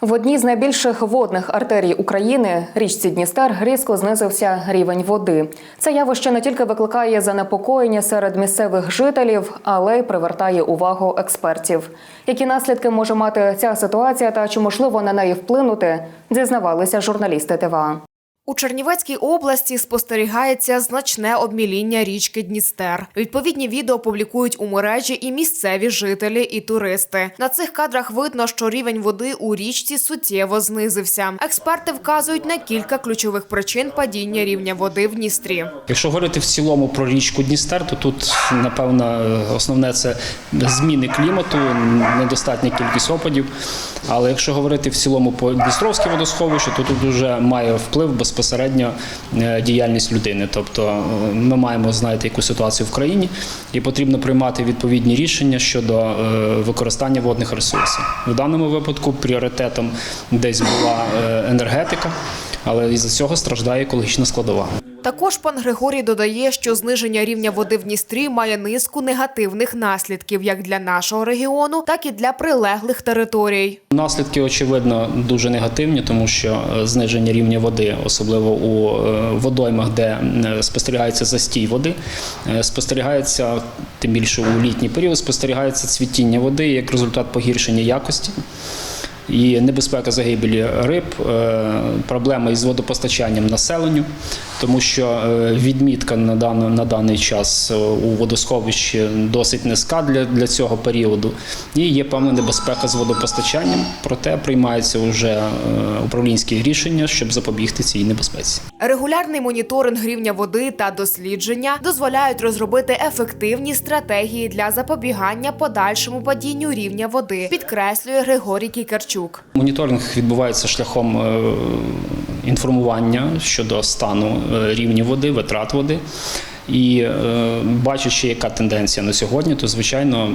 В одній з найбільших водних артерій України річці Дністер різко знизився рівень води. Це явище не тільки викликає занепокоєння серед місцевих жителів, але й привертає увагу експертів. Які наслідки може мати ця ситуація та чи можливо на неї вплинути, дізнавалися журналісти ТВА. У Чернівецькій області спостерігається значне обміління річки Дністер. Відповідні відео публікують у мережі і місцеві жителі і туристи. На цих кадрах видно, що рівень води у річці суттєво знизився. Експерти вказують на кілька ключових причин падіння рівня води в Дністрі. Якщо говорити в цілому про річку Дністер, то тут напевно основне це зміни клімату, недостатня кількість опадів. Але якщо говорити в цілому по Дністровське водосховище, то тут вже має вплив безпосередньо е, діяльність людини. Тобто е, ми маємо знати яку ситуацію в країні, і потрібно приймати відповідні рішення щодо е, використання водних ресурсів. В даному випадку пріоритетом десь була енергетика, але із-за цього страждає екологічна складова. Також пан Григорій додає, що зниження рівня води в Дністрі має низку негативних наслідків як для нашого регіону, так і для прилеглих територій. Наслідки очевидно дуже негативні, тому що е, зниження рівня води, особливо у е, водоймах, де е, спостерігається застій води, спостерігається тим більше у літній період, спостерігається цвітіння води як результат погіршення якості. І небезпека загибелі риб, е, проблеми із водопостачанням населенню, тому що е, відмітка на даний, на даний час е, у водосховищі досить низька для, для цього періоду. І є певна небезпека з водопостачанням, проте приймаються вже управлінські рішення, щоб запобігти цій небезпеці. Регулярний моніторинг рівня води та дослідження дозволяють розробити ефективні стратегії для запобігання подальшому падінню рівня води, підкреслює Григорій Кікарчук. Моніторинг відбувається шляхом е, інформування щодо стану е, рівня води, витрат води. І е, бачачи, яка тенденція на сьогодні, то звичайно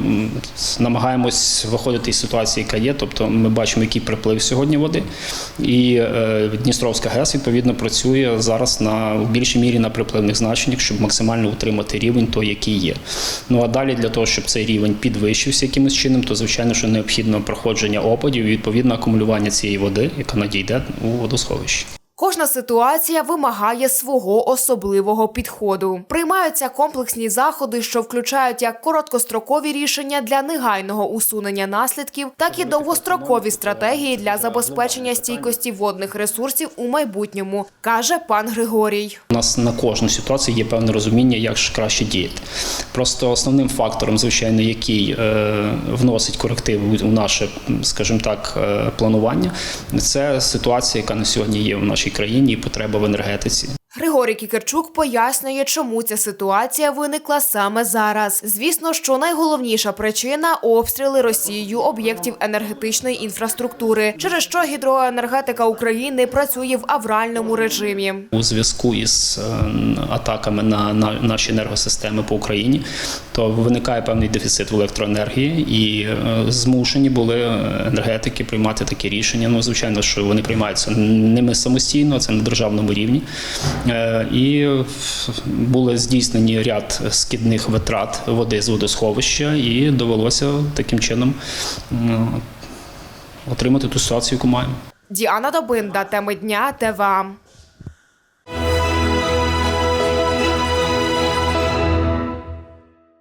намагаємось виходити із ситуації, яка є. Тобто ми бачимо, який приплив сьогодні води. І е, Дністровська ГЕС відповідно працює зараз на в більшій мірі на припливних значеннях, щоб максимально утримати рівень той, який є. Ну а далі для того, щоб цей рівень підвищився якимось чином, то звичайно, що необхідно проходження опадів і відповідно акумулювання цієї води, яка надійде у водосховищі. Кожна ситуація вимагає свого особливого підходу. Приймаються комплексні заходи, що включають як короткострокові рішення для негайного усунення наслідків, так і довгострокові стратегії для забезпечення стійкості водних ресурсів у майбутньому, каже пан Григорій. У нас на кожну ситуацію є певне розуміння, як краще діяти. Просто основним фактором, звичайно, який е, вносить корективи у наше, скажімо так, е, планування, це ситуація, яка на сьогодні є в нашій країні, і потреба в енергетиці. Григорій Кікерчук пояснює, чому ця ситуація виникла саме зараз. Звісно, що найголовніша причина обстріли Росією об'єктів енергетичної інфраструктури, через що гідроенергетика України працює в авральному режимі. У зв'язку із е, атаками на, на наші енергосистеми по Україні, то виникає певний дефіцит в електроенергії, і е, змушені були енергетики приймати такі рішення. Ну, звичайно, що вони приймаються ними самостійно, це на державному рівні. Е, І були здійснені ряд скидних витрат води з водосховища, і довелося таким чином отримати ту ситуацію, яку маємо. Діана Добинда, теми дня ТВА.